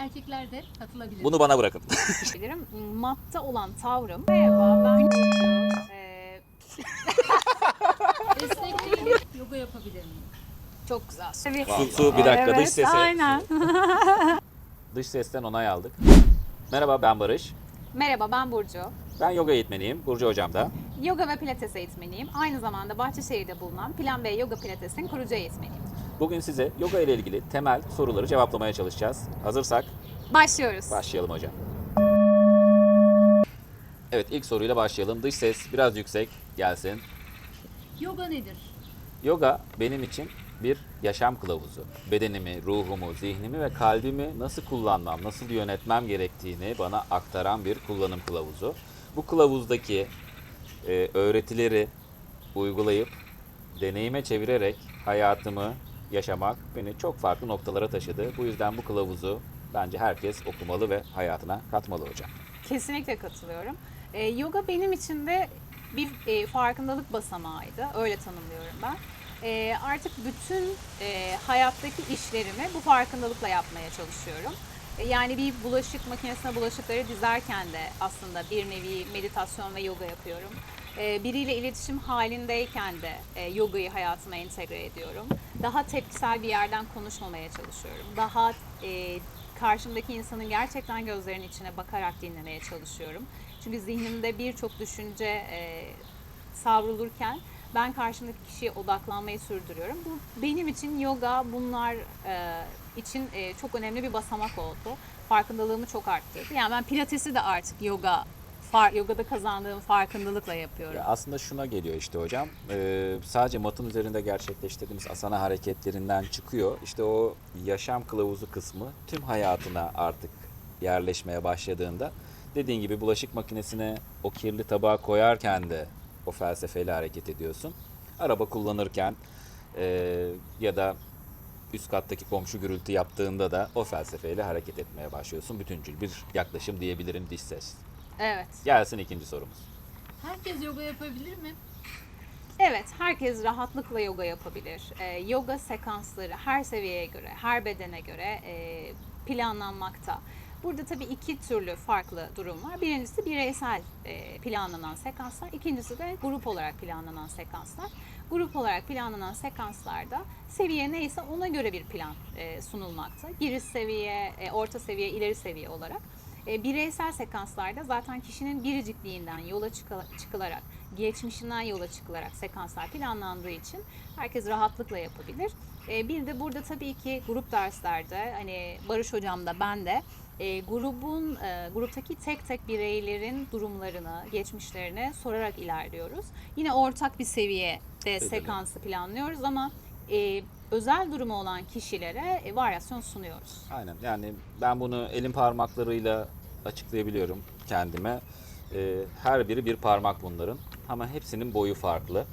Erkekler de katılabilir. Bunu bana bırakın. Bilirim. Matta olan tavrım. Merhaba ben. Ee, değilim. Yoga yapabilir miyim? çok güzel. su, su bir dakika dış Evet, sesi. Aynen. Dış sesten onay aldık. Merhaba ben Barış. Merhaba ben Burcu. Ben yoga eğitmeniyim. Burcu hocam da. Yoga ve pilates eğitmeniyim. Aynı zamanda Bahçeşehir'de bulunan Plan B Yoga Pilates'in kurucu eğitmeniyim. Bugün size yoga ile ilgili temel soruları cevaplamaya çalışacağız. Hazırsak Başlıyoruz. başlayalım hocam. Evet ilk soruyla başlayalım. Dış ses biraz yüksek gelsin. Yoga nedir? Yoga benim için bir yaşam kılavuzu. Bedenimi, ruhumu, zihnimi ve kalbimi nasıl kullanmam, nasıl yönetmem gerektiğini bana aktaran bir kullanım kılavuzu. Bu kılavuzdaki e, öğretileri uygulayıp deneyime çevirerek hayatımı yaşamak beni çok farklı noktalara taşıdı. Bu yüzden bu kılavuzu bence herkes okumalı ve hayatına katmalı hocam. Kesinlikle katılıyorum. Ee, yoga benim için de bir e, farkındalık basamağıydı. Öyle tanımlıyorum ben. Ee, artık bütün e, hayattaki işlerimi bu farkındalıkla yapmaya çalışıyorum. E, yani bir bulaşık makinesine bulaşıkları dizerken de aslında bir nevi meditasyon ve yoga yapıyorum. E, biriyle iletişim halindeyken de e, yogayı hayatıma entegre ediyorum. Daha tepkisel bir yerden konuşmamaya çalışıyorum. Daha e, karşımdaki insanın gerçekten gözlerinin içine bakarak dinlemeye çalışıyorum. Çünkü zihnimde birçok düşünce e, savrulurken ben karşımdaki kişiye odaklanmayı sürdürüyorum. Bu benim için yoga bunlar için çok önemli bir basamak oldu. Farkındalığımı çok arttırdı. Yani ben pilatesi de artık yoga far, yogada kazandığım farkındalıkla yapıyorum. Ya aslında şuna geliyor işte hocam. Ee, sadece matın üzerinde gerçekleştirdiğimiz asana hareketlerinden çıkıyor. İşte o yaşam kılavuzu kısmı tüm hayatına artık yerleşmeye başladığında dediğin gibi bulaşık makinesine o kirli tabağı koyarken de o felsefeyle hareket ediyorsun. Araba kullanırken e, ya da üst kattaki komşu gürültü yaptığında da o felsefeyle hareket etmeye başlıyorsun. Bütüncül bir yaklaşım diyebilirim diş ses. Evet. Gelsin ikinci sorumuz. Herkes yoga yapabilir mi? Evet, herkes rahatlıkla yoga yapabilir. Ee, yoga sekansları her seviyeye göre, her bedene göre e, planlanmakta. Burada tabii iki türlü farklı durum var. Birincisi bireysel e, planlanan sekanslar, ikincisi de grup olarak planlanan sekanslar. Grup olarak planlanan sekanslarda seviye neyse ona göre bir plan e, sunulmakta. Giriş seviye, e, orta seviye, ileri seviye olarak. E, bireysel sekanslarda zaten kişinin biricikliğinden yola çıkı- çıkılarak, geçmişinden yola çıkılarak sekanslar planlandığı için herkes rahatlıkla yapabilir. E, bir de burada tabii ki grup derslerde hani Barış hocam da ben de e, grubun e, gruptaki tek tek bireylerin durumlarını, geçmişlerini sorarak ilerliyoruz. Yine ortak bir seviyede sekansı planlıyoruz ama e, özel durumu olan kişilere e, varyasyon sunuyoruz. Aynen yani ben bunu elin parmaklarıyla açıklayabiliyorum kendime. Ee, her biri bir parmak bunların ama hepsinin boyu farklı.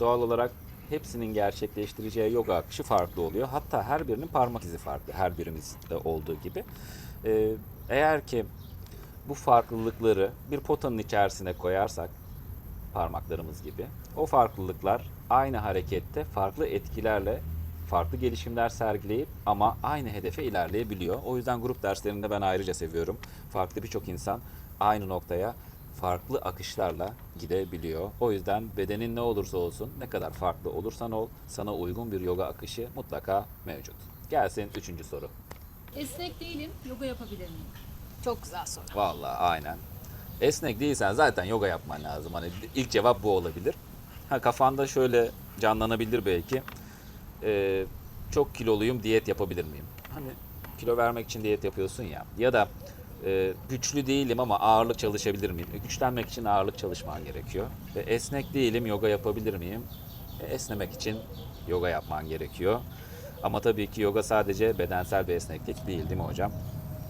Doğal olarak hepsinin gerçekleştireceği yoga akışı farklı oluyor. Hatta her birinin parmak izi farklı her birimizde olduğu gibi. Ee, eğer ki bu farklılıkları bir potanın içerisine koyarsak parmaklarımız gibi. O farklılıklar aynı harekette farklı etkilerle farklı gelişimler sergileyip ama aynı hedefe ilerleyebiliyor. O yüzden grup derslerinde ben ayrıca seviyorum. Farklı birçok insan aynı noktaya farklı akışlarla gidebiliyor. O yüzden bedenin ne olursa olsun, ne kadar farklı olursan ol, sana uygun bir yoga akışı mutlaka mevcut. Gelsin üçüncü soru. Esnek değilim. Yoga yapabilir miyim? Çok güzel soru. Vallahi aynen. Esnek değilsen zaten yoga yapman lazım. Hani ilk cevap bu olabilir. Ha kafanda şöyle canlanabilir belki. Ee, çok kiloluyum diyet yapabilir miyim? Hani kilo vermek için diyet yapıyorsun ya. Ya da e, güçlü değilim ama ağırlık çalışabilir miyim? E, güçlenmek için ağırlık çalışman gerekiyor. Ve esnek değilim yoga yapabilir miyim? E, esnemek için yoga yapman gerekiyor. Ama tabii ki yoga sadece bedensel bir esneklik değil değil mi hocam?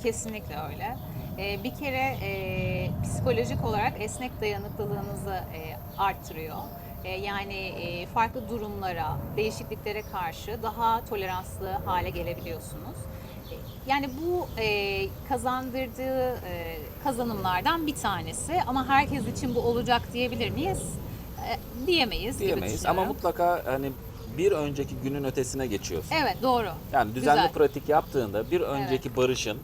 Kesinlikle öyle. Ee, bir kere e, psikolojik olarak esnek dayanıklılığınızı e, arttırıyor. E, yani e, farklı durumlara, değişikliklere karşı daha toleranslı hale gelebiliyorsunuz. E, Yani bu e, kazandırdığı e, kazanımlardan bir tanesi ama herkes için bu olacak diyebilir miyiz? E, diyemeyiz. gibi Diyemeyiz ama mutlaka hani bir önceki günün ötesine geçiyorsun. Evet doğru. Yani düzenli Güzel. pratik yaptığında bir önceki barışın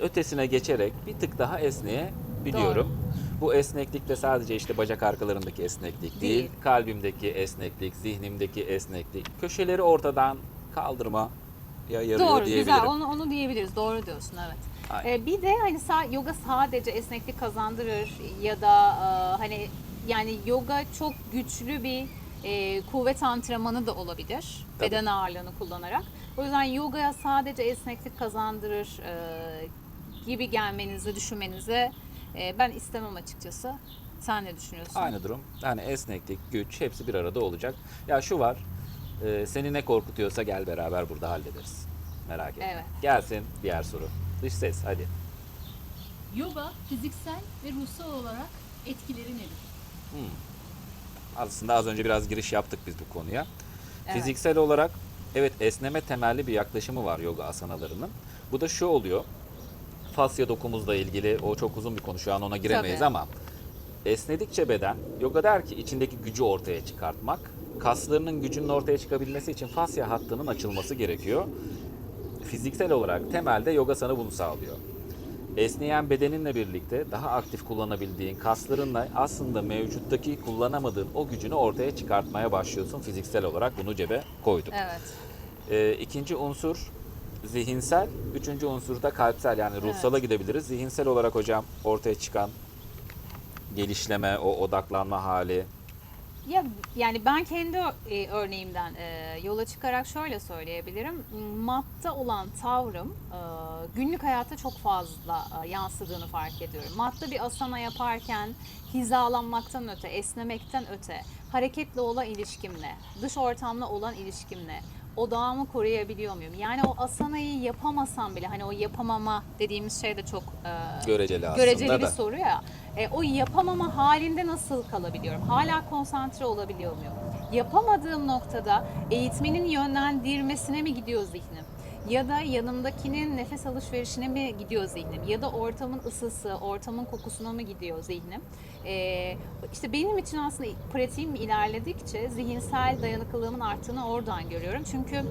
ötesine geçerek bir tık daha esneyebiliyorum. Bu esneklik de sadece işte bacak arkalarındaki esneklik değil, Değil. kalbimdeki esneklik, zihnimdeki esneklik, köşeleri ortadan kaldırma ya yarıyor Doğru, diyebilirim. güzel. Onu onu diyebiliriz. Doğru diyorsun, evet. Aynen. Ee, bir de hani yoga sadece esneklik kazandırır ya da e, hani yani yoga çok güçlü bir e, kuvvet antrenmanı da olabilir. Tabii. Beden ağırlığını kullanarak. O yüzden yogaya sadece esneklik kazandırır e, gibi gelmenizi, düşünmenizi e, ben istemem açıkçası. Sen ne düşünüyorsun? Aynı durum. Yani esneklik, güç hepsi bir arada olacak. Ya şu var, e, seni ne korkutuyorsa gel beraber burada hallederiz. Merak etme. Evet. Gelsin diğer soru. Dış ses hadi. Yoga fiziksel ve ruhsal olarak etkileri nedir? Aslında az önce biraz giriş yaptık biz bu konuya. Evet. Fiziksel olarak evet esneme temelli bir yaklaşımı var yoga asanalarının. Bu da şu oluyor. Fasya dokumuzla ilgili o çok uzun bir konu şu an ona giremeyiz Tabii. ama esnedikçe beden yoga der ki içindeki gücü ortaya çıkartmak. Kaslarının gücünün ortaya çıkabilmesi için fasya hattının açılması gerekiyor. Fiziksel olarak temelde yoga sana bunu sağlıyor. Esneyen bedeninle birlikte daha aktif kullanabildiğin kaslarınla aslında mevcuttaki kullanamadığın o gücünü ortaya çıkartmaya başlıyorsun fiziksel olarak bunu cebe koyduk. Evet. Ee, ikinci unsur zihinsel, üçüncü unsur da kalpsel yani ruhsala gidebiliriz. Zihinsel olarak hocam ortaya çıkan gelişleme, o odaklanma hali. Ya yani ben kendi e, örneğimden e, yola çıkarak şöyle söyleyebilirim. Matta olan tavrım e, günlük hayatta çok fazla e, yansıdığını fark ediyorum. Matta bir asana yaparken hizalanmaktan öte, esnemekten öte, hareketle olan ilişkimle, dış ortamla olan ilişkimle odağımı koruyabiliyor muyum? Yani o asanayı yapamasam bile hani o yapamama dediğimiz şey de çok e, Göreceli göreceli bir da. soru ya. E, o yapamama halinde nasıl kalabiliyorum? Hala konsantre olabiliyor muyum? Yapamadığım noktada eğitmenin yönlendirmesine mi gidiyor zihnim? Ya da yanımdakinin nefes alışverişine mi gidiyor zihnim? Ya da ortamın ısısı, ortamın kokusuna mı gidiyor zihnim? E, işte benim için aslında pratiğim ilerledikçe zihinsel dayanıklılığımın arttığını oradan görüyorum. Çünkü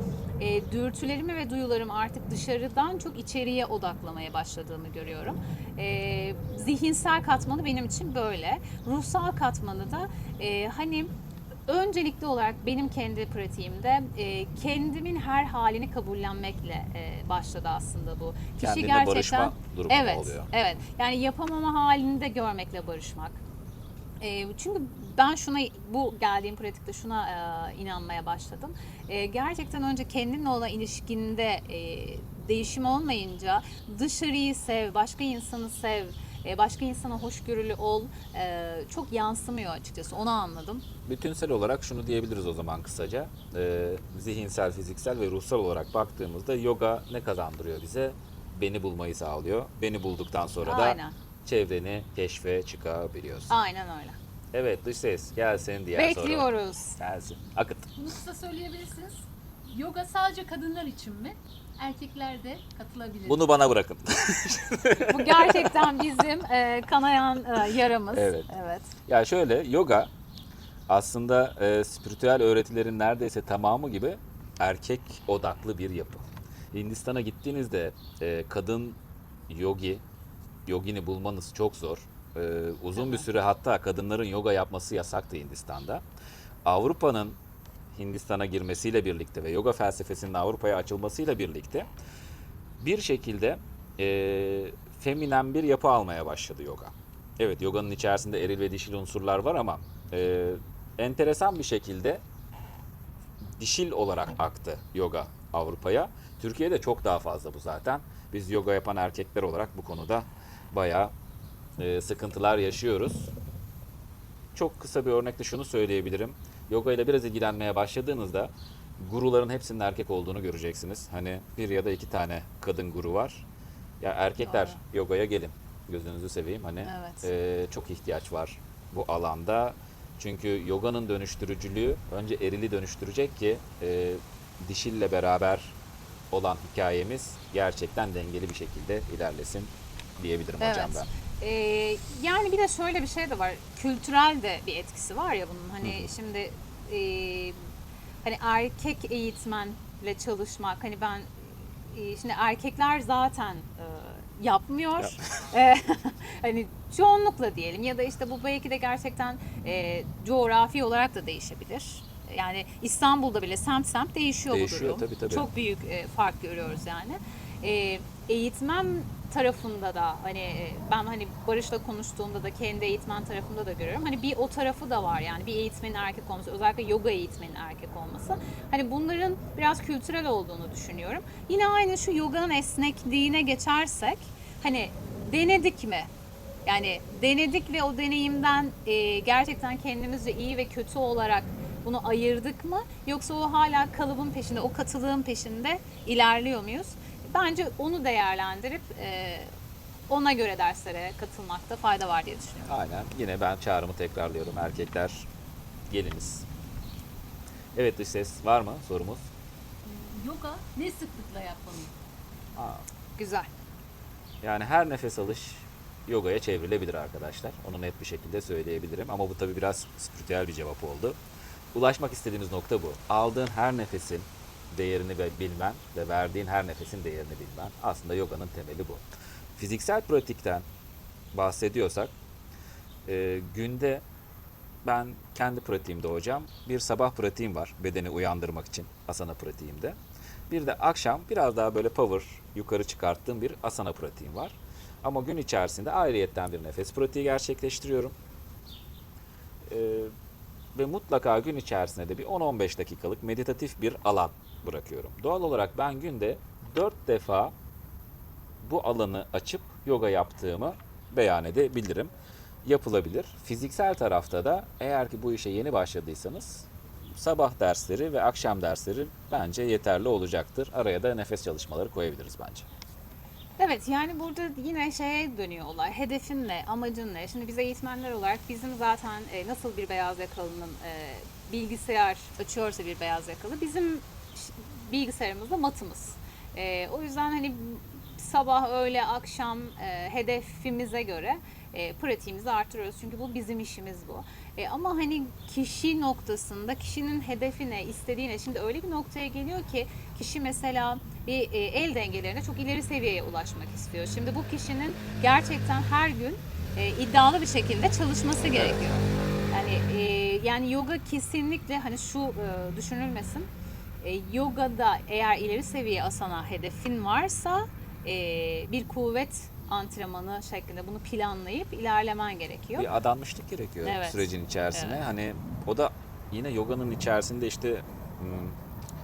e, dürtülerimi ve duyularımı artık dışarıdan çok içeriye odaklamaya başladığımı görüyorum. E, zihinsel katmanı benim için böyle. Ruhsal katmanı da e, hani öncelikli olarak benim kendi pratiğimde e, kendimin her halini kabullenmekle e, başladı aslında bu. Kendinle barışma durumu evet, oluyor. Evet. Yani yapamama halini de görmekle barışmak. E, çünkü ben şuna bu geldiğim pratikte şuna e, inanmaya başladım. E, gerçekten önce kendinle olan ilişkinde e, değişim olmayınca dışarıyı sev, başka insanı sev, e, başka insana hoşgörülü ol e, çok yansımıyor açıkçası. Onu anladım. Bütünsel olarak şunu diyebiliriz o zaman kısaca. Ee, zihinsel, fiziksel ve ruhsal olarak baktığımızda yoga ne kazandırıyor bize? Beni bulmayı sağlıyor. Beni bulduktan sonra da Aynen. çevreni keşfe çıkabiliyorsun. Aynen öyle. Evet dış ses gelsin diğer soru. Bekliyoruz. Gelsin. Akıt. Bunu kısa söyleyebilirsiniz. Yoga sadece kadınlar için mi? Erkekler de katılabilir. Bunu bana bırakın. Bu gerçekten bizim e, kanayan e, yaramız. Evet. evet. ya şöyle yoga aslında e, spiritüel öğretilerin neredeyse tamamı gibi erkek odaklı bir yapı. Hindistan'a gittiğinizde e, kadın yogi, yogini bulmanız çok zor. E, uzun bir süre hatta kadınların yoga yapması yasaktı Hindistan'da. Avrupa'nın Hindistan'a girmesiyle birlikte ve yoga felsefesinin Avrupa'ya açılmasıyla birlikte bir şekilde e, feminen bir yapı almaya başladı yoga. Evet yoganın içerisinde eril ve dişil unsurlar var ama e, enteresan bir şekilde dişil olarak aktı yoga Avrupa'ya. Türkiye'de çok daha fazla bu zaten. Biz yoga yapan erkekler olarak bu konuda bayağı e, sıkıntılar yaşıyoruz. Çok kısa bir örnekle şunu söyleyebilirim. Yoga ile biraz ilgilenmeye başladığınızda guruların hepsinin erkek olduğunu göreceksiniz. Hani bir ya da iki tane kadın guru var. Ya erkekler yogaya gelin. Gözünüzü seveyim. Hani Evet. e, çok ihtiyaç var bu alanda. Çünkü yoganın dönüştürücülüğü önce erili dönüştürecek ki e, dişille beraber olan hikayemiz gerçekten dengeli bir şekilde ilerlesin diyebilirim hocam Evet. ben. Ee, yani bir de şöyle bir şey de var. Kültürel de bir etkisi var ya bunun. Hani şimdi e, hani erkek eğitmenle çalışmak hani ben e, şimdi erkekler zaten e, yapmıyor. Ee, hani çoğunlukla diyelim ya da işte bu belki de gerçekten e, coğrafi olarak da değişebilir. Yani İstanbul'da bile semt semt değişiyor, Değişiyor, bu durum. tabii, tabii. Çok büyük e, fark görüyoruz yani. E, eğitmen tarafında da hani e, ben hani Barış'la konuştuğumda da kendi eğitmen tarafında da görüyorum. Hani bir o tarafı da var yani bir eğitmenin erkek olması özellikle yoga eğitmenin erkek olması. Hani bunların biraz kültürel olduğunu düşünüyorum. Yine aynı şu yoganın esnekliğine geçersek hani denedik mi? Yani denedik ve o deneyimden e, gerçekten kendimizce iyi ve kötü olarak bunu ayırdık mı? Yoksa o hala kalıbın peşinde, o katılığın peşinde ilerliyor muyuz? Bence onu değerlendirip e, ona göre derslere katılmakta fayda var diye düşünüyorum. Aynen. Yine ben çağrımı tekrarlıyorum. Erkekler geliniz. Evet dış ses var mı sorumuz? Yoga ne sıklıkla yapmalıyım? Aa, Güzel. Yani her nefes alış yogaya çevrilebilir arkadaşlar. Onu net bir şekilde söyleyebilirim. Ama bu tabii biraz spiritüel bir cevap oldu. Ulaşmak istediğimiz nokta bu. Aldığın her nefesin değerini ve bilmen ve verdiğin her nefesin değerini bilmen. Aslında yoganın temeli bu. Fiziksel pratikten bahsediyorsak e, günde ben kendi pratiğimde hocam bir sabah pratiğim var bedeni uyandırmak için asana pratiğimde. Bir de akşam biraz daha böyle power yukarı çıkarttığım bir asana pratiğim var. Ama gün içerisinde ayrıyetten bir nefes pratiği gerçekleştiriyorum. Ee, ve mutlaka gün içerisinde de bir 10-15 dakikalık meditatif bir alan bırakıyorum. Doğal olarak ben günde 4 defa bu alanı açıp yoga yaptığımı beyan edebilirim. Yapılabilir. Fiziksel tarafta da eğer ki bu işe yeni başladıysanız sabah dersleri ve akşam dersleri bence yeterli olacaktır. Araya da nefes çalışmaları koyabiliriz bence. Evet yani burada yine şeye dönüyor olay. Hedefin ne? Amacın ne? Şimdi biz eğitmenler olarak bizim zaten e, nasıl bir beyaz yakalının e, bilgisayar açıyorsa bir beyaz yakalı bizim bilgisayarımızda matımız. E, o yüzden hani sabah, öğle, akşam hedefimize göre e, pratiğimizi artırıyoruz. Çünkü bu bizim işimiz bu. E, ama hani kişi noktasında kişinin hedefi ne, istediği ne? Şimdi öyle bir noktaya geliyor ki kişi mesela bir e, el dengelerine çok ileri seviyeye ulaşmak istiyor. Şimdi bu kişinin gerçekten her gün e, iddialı bir şekilde çalışması gerekiyor. Yani e, yani yoga kesinlikle hani şu e, düşünülmesin. E, yogada eğer ileri seviye asana hedefin varsa e, bir kuvvet antrenmanı şeklinde bunu planlayıp ilerlemen gerekiyor. Bir adanmışlık gerekiyor Evet. sürecin içerisine. Evet. Hani o da yine yoganın içerisinde işte hmm,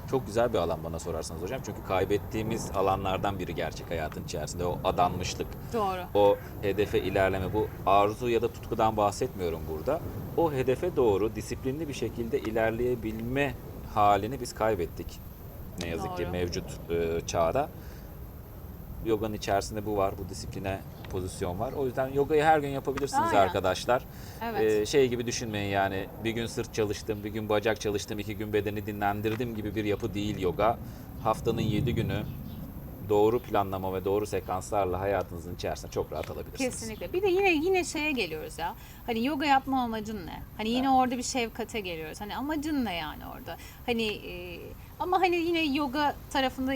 çok güzel bir alan bana sorarsanız hocam. Çünkü kaybettiğimiz alanlardan biri gerçek hayatın içerisinde o adanmışlık. Doğru. o hedefe ilerleme bu arzu ya da tutkudan bahsetmiyorum burada. O hedefe doğru disiplinli bir şekilde ilerleyebilme halini biz kaybettik. Ne yazık ki Doğru. mevcut e, çağda. Yoganın içerisinde bu var, bu disipline pozisyon var. O yüzden yogayı her gün yapabilirsiniz Aynen. arkadaşlar. Evet. E, şey gibi düşünmeyin yani bir gün sırt çalıştım, bir gün bacak çalıştım, iki gün bedeni dinlendirdim gibi bir yapı değil yoga. Haftanın 7 günü doğru planlama ve doğru sekanslarla hayatınızın içerisine çok rahat alabilirsiniz. Kesinlikle. Bir de yine yine şeye geliyoruz ya. Hani yoga yapma amacın ne? Hani yine orada bir şefkate geliyoruz. Hani amacın ne yani orada? Hani e, ama hani yine yoga tarafında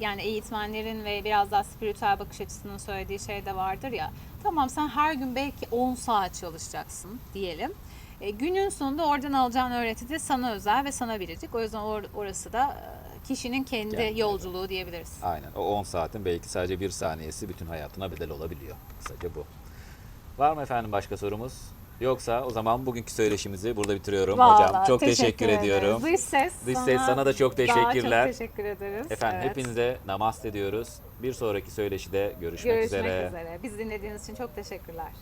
yani eğitmenlerin ve biraz daha spiritüel bakış açısının söylediği şey de vardır ya. Tamam sen her gün belki 10 saat çalışacaksın diyelim. E, günün sonunda oradan alacağın öğreti de sana özel ve sana biricik. O yüzden or- orası da e, kişinin kendi Kendi yolculuğu diyebiliriz. Aynen. O 10 saatin belki sadece bir saniyesi bütün hayatına bedel olabiliyor. Kısaca bu. Var mı efendim başka sorumuz? Yoksa o zaman bugünkü söyleşimizi burada bitiriyorum hocam. Vallahi Çok teşekkür, ederiz. ediyorum. Dış ses. Dış ses sana da çok teşekkürler. Daha çok teşekkür ederiz. Efendim Evet. hepinize namaste diyoruz. Bir sonraki söyleşide görüşmek, Görüşmek üzere. üzere. Biz dinlediğiniz için çok teşekkürler.